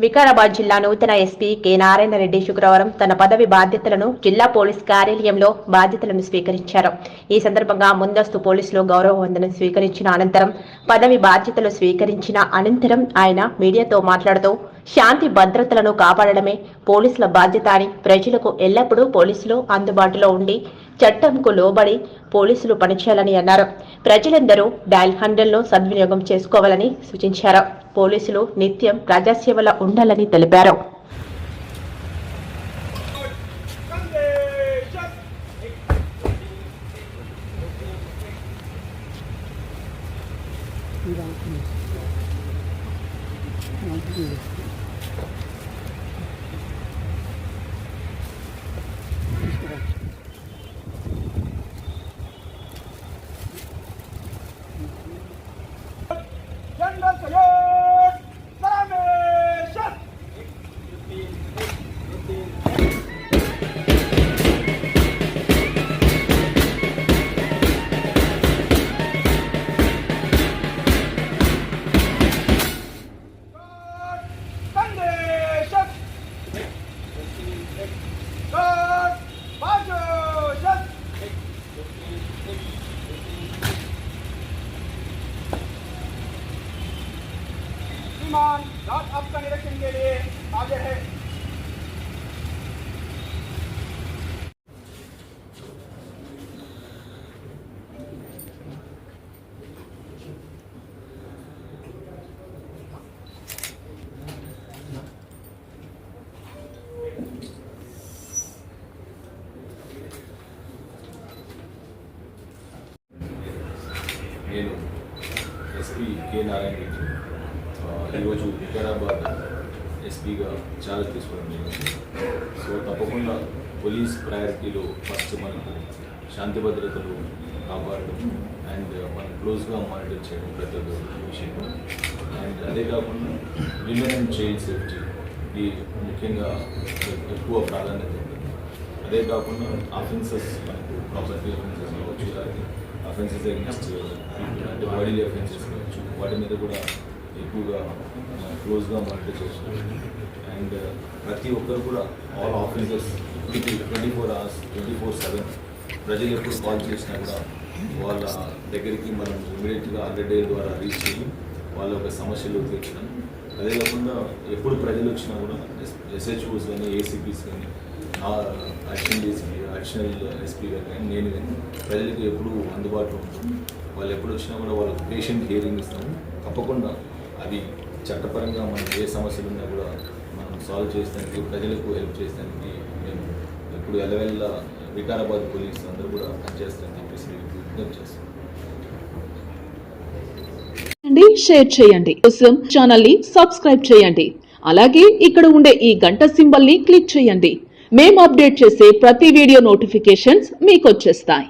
వికారాబాద్ జిల్లా నూతన SP K. Narayana Reddy శుక్రవారం తన పదవి బాధ్యతలను జిల్లా పోలీస్ కార్యాలయంలో బాధ్యతలను స్వీకరించారు. ఈ సందర్భంగా ముందస్తు పోలీసులు గౌరవ వందనం స్వీకరించిన అనంతరం పదవి బాధ్యతలు స్వీకరించిన అనంతరం ఆయన మీడియాతో మాట్లాడుతూ శాంతి భద్రతలను కాపాడడమే పోలీసుల బాధ్యత అని ప్రజలకు ఎల్లప్పుడూ పోలీసులు అందుబాటులో ఉండి చట్టంకు లోబడి పోలీసులు పనిచేయాలని అన్నారు. ప్రజలందరూ డయల్ హండ్రెడ్లో సద్వినియోగం చేసుకోవాలని సూచించారు. పోలీసులు నిత్యం ప్రజాసేవలో ఉండాలని తెలిపారు. General श्रीमान रात आपका निरीक्षण के लिए हाजिर है నేను ఎస్పీ కె నారాయణ రెడ్డి ఆ, ఈరోజు వికారాబాద్ ఎస్పీగా చార్జ్ తీసుకోవడం జరిగింది సో తప్పకుండా పోలీస్ ప్రయారిటీలో ఫస్ట్ మనకు శాంతి భద్రతలు కాపాడడం అండ్ మనం క్లోజ్గా మానిటర్ చేయడం ప్రతి ఒక్క విషయం అండ్ అదే కాకుండా విమెన్ అండ్ చైల్డ్ సేఫ్టీ ఇది ముఖ్యంగా ఎక్కువ ప్రాధాన్యత ఉంటుంది అదే కాకుండా అఫెన్సెస్ మనకు ప్రాపర్టీ అఫెన్సెస్ కావచ్చు అలాగే అఫెన్సెస్ అగెన్స్ట్ అంటే బాడీ అఫెన్సెస్ కావచ్చు వాటి మీద కూడా ఎక్కువగా క్లోజ్గా మానిటర్ చేస్తున్నాం అండ్ ప్రతి ఒక్కరు కూడా all officers twenty twenty four hours twenty four seven ప్రజలు ఎప్పుడు కాల్ చేసినా కూడా వాళ్ళ దగ్గరికి మనం ఇమీడియట్గా హండ్రెడ్ ద్వారా రీచ్ అయ్యి వాళ్ళ యొక్క సమస్యలు తీర్చడం. అదే కాకుండా ఎప్పుడు ప్రజలు వచ్చినా కూడా ఎస్హెచ్ఓస్ కానీ ఏసీపీస్ కానీ అడిషనల్ డీసీపీ అడిషనల్ ఎస్పీ గారు కానీ నేను కానీ ప్రజలకు ఎప్పుడు అందుబాటులో ఉంటాం. వాళ్ళు ఎప్పుడు వచ్చినా కూడా వాళ్ళకి పేషెంట్ హియరింగ్ ఇస్తాము. తప్పకుండా అది చట్టపరంగా మనకి ఏ సమస్యలు ఉన్నా కూడా మనం సాల్వ్ చేసడానికి ప్రజలకు హెల్ప్ చేసడానికి మేము ఇప్పుడు ఎలవెల్ల వికారాబాద్ పోలీస్ అందరూ కూడా పనిచేస్తారని చెప్పేసి విజ్ఞప్తి చేస్తాం షేర్ చేయండి. కోసం ఛానల్ని సబ్స్క్రైబ్ చేయండి. అలాగే ఇక్కడ ఉండే ఈ గంట సింబల్ని క్లిక్ చేయండి. మేము అప్డేట్ చేసే ప్రతి వీడియో నోటిఫికేషన్స్ మీకు వచ్చేస్తాయి.